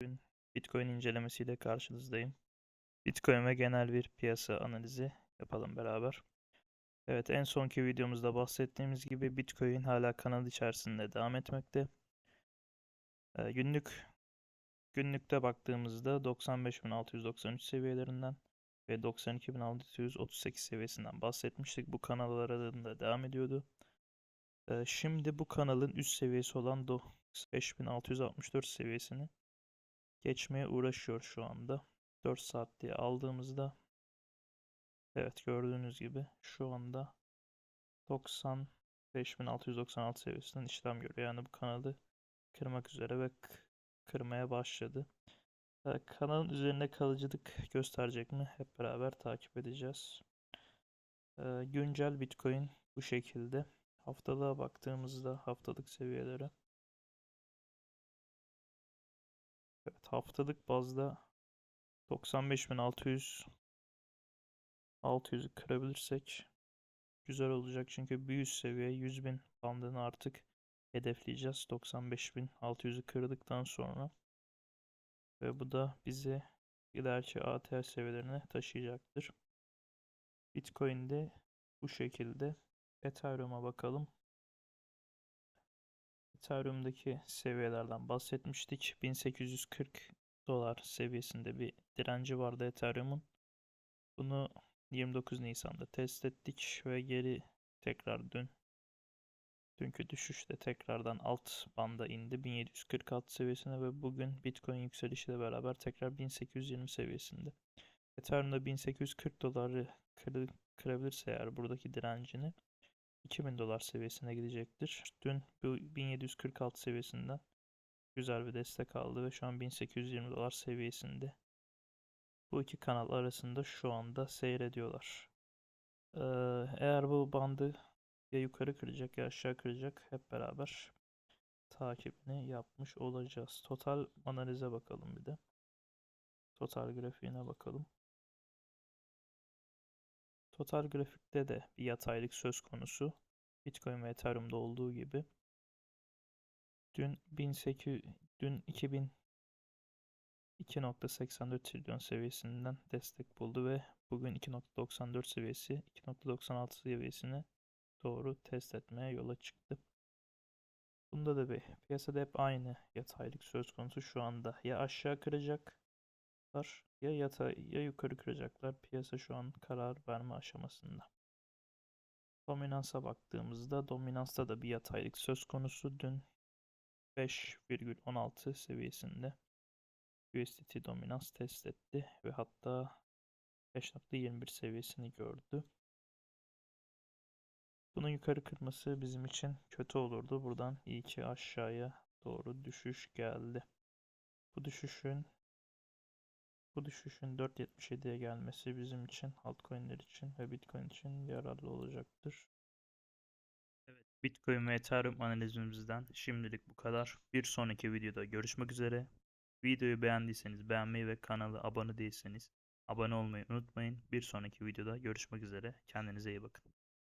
Bugün Bitcoin incelemesiyle karşınızdayım. Bitcoin ve genel bir piyasa analizi yapalım beraber. Evet, en sonki videomuzda bahsettiğimiz gibi Bitcoin hala kanal içerisinde devam etmekte. Ee, günlük günlükte baktığımızda 95.693 seviyelerinden ve 92.638 seviyesinden bahsetmiştik. Bu kanal aralığında devam ediyordu. Ee, şimdi bu kanalın üst seviyesi olan 5664 seviyesini geçmeye uğraşıyor şu anda. 4 saat diye aldığımızda evet gördüğünüz gibi şu anda 95.696 seviyesinden işlem görüyor. Yani bu kanalı kırmak üzere ve kırmaya başladı. Ee, kanalın üzerinde kalıcılık gösterecek mi? Hep beraber takip edeceğiz. Ee, güncel Bitcoin bu şekilde. Haftalığa baktığımızda haftalık seviyelere haftalık bazda 95.600 600'ü kırabilirsek güzel olacak. Çünkü bir üst seviye 100.000 bandını artık hedefleyeceğiz. 95.600'ü kırdıktan sonra. Ve bu da bizi ileriki ATH seviyelerine taşıyacaktır. Bitcoin'de bu şekilde. Ethereum'a bakalım. Ethereum'daki seviyelerden bahsetmiştik. 1840 dolar seviyesinde bir direnci vardı Ethereum'un. Bunu 29 Nisan'da test ettik ve geri tekrar dün dünkü düşüşte tekrardan alt banda indi 1746 seviyesine ve bugün Bitcoin yükselişiyle beraber tekrar 1820 seviyesinde. Ethereum'da 1840 doları kırabilirse eğer buradaki direncini 2000 dolar seviyesine gidecektir. Dün bu 1746 seviyesinden güzel bir destek aldı ve şu an 1820 dolar seviyesinde. Bu iki kanal arasında şu anda seyrediyorlar. Ee, eğer bu bandı ya yukarı kıracak ya aşağı kıracak hep beraber takibini yapmış olacağız. Total analize bakalım bir de. Total grafiğine bakalım. Total grafikte de bir yataylık söz konusu. Bitcoin ve Ethereum'da olduğu gibi. Dün 1800 dün 2000 2.84 trilyon seviyesinden destek buldu ve bugün 2.94 seviyesi 2.96 seviyesine doğru test etmeye yola çıktı. Bunda da bir piyasada hep aynı yataylık söz konusu şu anda. Ya aşağı kıracaklar ya yatay ya yukarı kıracaklar. Piyasa şu an karar verme aşamasında. Dominansa baktığımızda dominansta da bir yataylık söz konusu. Dün 5,16 seviyesinde USDT dominans test etti ve hatta 5.21 seviyesini gördü. Bunun yukarı kırması bizim için kötü olurdu. Buradan iyi ki aşağıya doğru düşüş geldi. Bu düşüşün bu düşüşün 4.77'ye gelmesi bizim için, altcoin'ler için ve Bitcoin için yararlı olacaktır. Evet, Bitcoin ve Ethereum analizimizden şimdilik bu kadar. Bir sonraki videoda görüşmek üzere. Videoyu beğendiyseniz beğenmeyi ve kanala abone değilseniz abone olmayı unutmayın. Bir sonraki videoda görüşmek üzere. Kendinize iyi bakın.